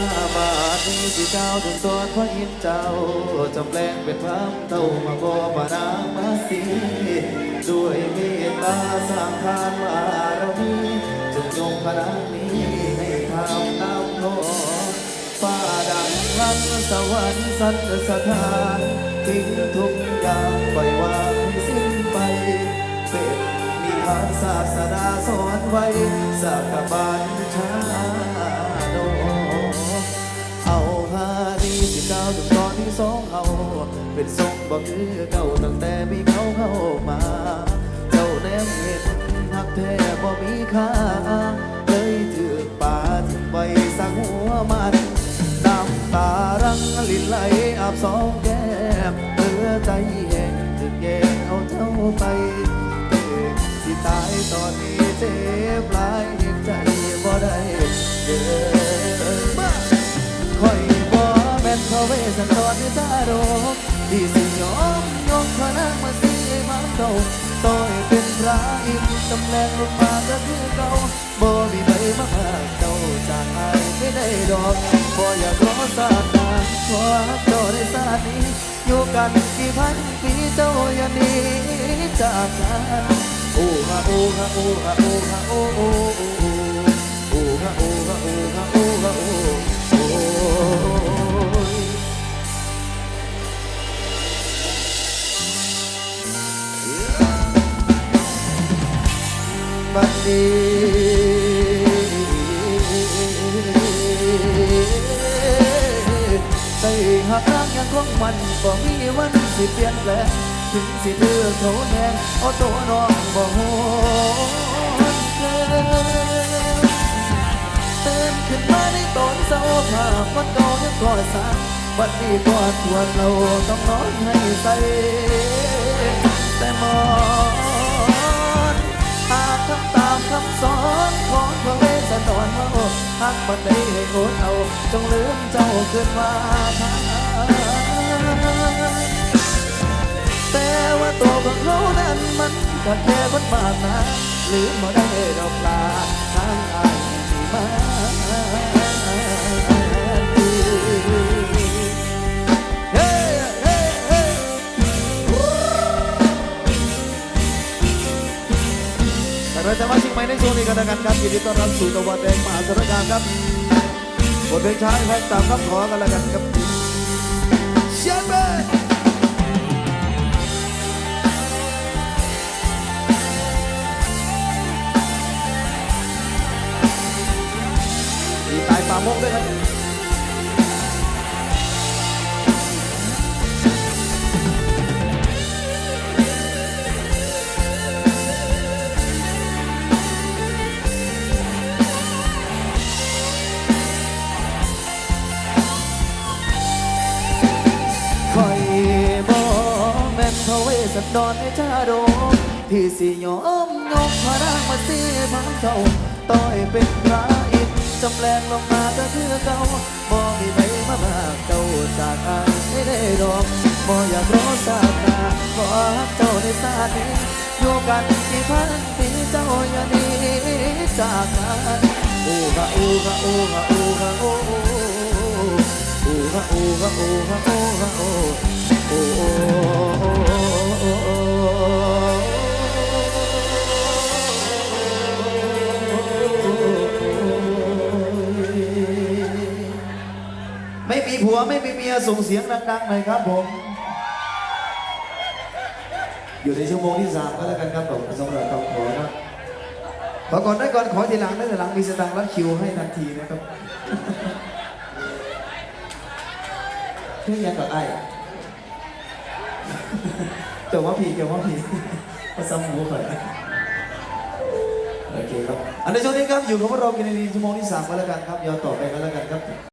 มาบาดนี้ที่เจ้าถึงตอนพระอินเจ้าจำแรงเป็นพระเต้ามาบอปานามาสีด้วยเมตตาสร้างทานวารมีจงยงพระนี้ให้ทำนำโลฟ้าดังรันสวรรค์สัตว์สถานทิ้งทุกอย่างปล่อยวางสิ้นไปเป็นนิทานศาสนาสอนไว้สักบัญชา สิเก้าถึงตอนที่สองเอาเป็นทรงบ่คือเก่าตั้งแต่มีเขาเข้ามา เจ้าแนมเห็นหักแท้บ่มีค่าเลยถือป่าทิ้งไว้สังหัวมันน้ำตารังลินไหลอาบสองแก้มเธอใจแห้งถึงแย่งเอาเจ้าไปเองที่ตายตอนนี้เจ็บหลายเห็นใจบ่ได้เดิน แม่นพระเวสสันดรที่ตาโดกที่สิยอมยกพระนางมาสีมันเก่าต่อยเป็นพระอินทร์ตำแหน่งลงมาก็คือเก่า ใจหักรักยังคงมันบ่มีวันสิเปลี่ยนแปลงถึงสิเลือกเขาแทนเอาตัวน้องบ่โหนเกินตื่นขึ้นมาในตอนเช้าภาพวันเก่ายังก่อสร้างวันนี้ก็ทวนเราต้องนอนให้ใส หากบันไดให้โอนเอาจงลืมเจ้าขึ้นมาทาแต่ว่าตัวของเขานั้นมันก็แค่คนมากนะลืมมาได้ดอกลาทางอายที่มาเฮ้เฮ้เฮ้แต่เราจะมาชิ ม่ในช่วงนี้กันแล้วกันครับยินดีต้อนรับสู่ตะวันแดงมหาสารคามครับบทเพลงช้าให้ตามคำขอกันแล้วกันครับเชียร์เบมีตายป่ามกด้วยครับ สันดรในชาดกที่สิยอมยกพระนางมาสีพังเจ้าต่อยเป็นพระอินจำแรงลงมาก็คือเก่าบ่มีใบมาบากเจ้าจากอายไม่ได้ดอกบ่อยากรอสาดนาขอฮักเจ้าในสาดนี้อยู่กันกี่พันปีเจ้าอย่าหนีจากกันโอ้ฮะโอ้ฮะโอ้ฮะโอ้ฮะโอ้โอ้โอ้ฮะโอ้ฮะโอ้ฮะโอ้ฮะโอ้ ผัวไม่มีเมียส่งเสียงดังๆหน่อยครับผม อยู่ในชั่วโมงที่สามก็แล้วกันครับผมสำหรับคำขอครับขอก่อนได้ก่อนขอทีหลังได้แต่หลังมีสตางค์รัดคิวให้ทันทีนะครับเพื่อนยังกับไอ้เกี่ยวว่าผีเกี่ยวว่าผีภาษาหมูข่อยโอเคครับ อันในช่วงนี้ครับอยู่กับพวกเรากินในชั่วโมงที่สามก็แล้วกันครับยาวต่อไปก็แล้วกันครับ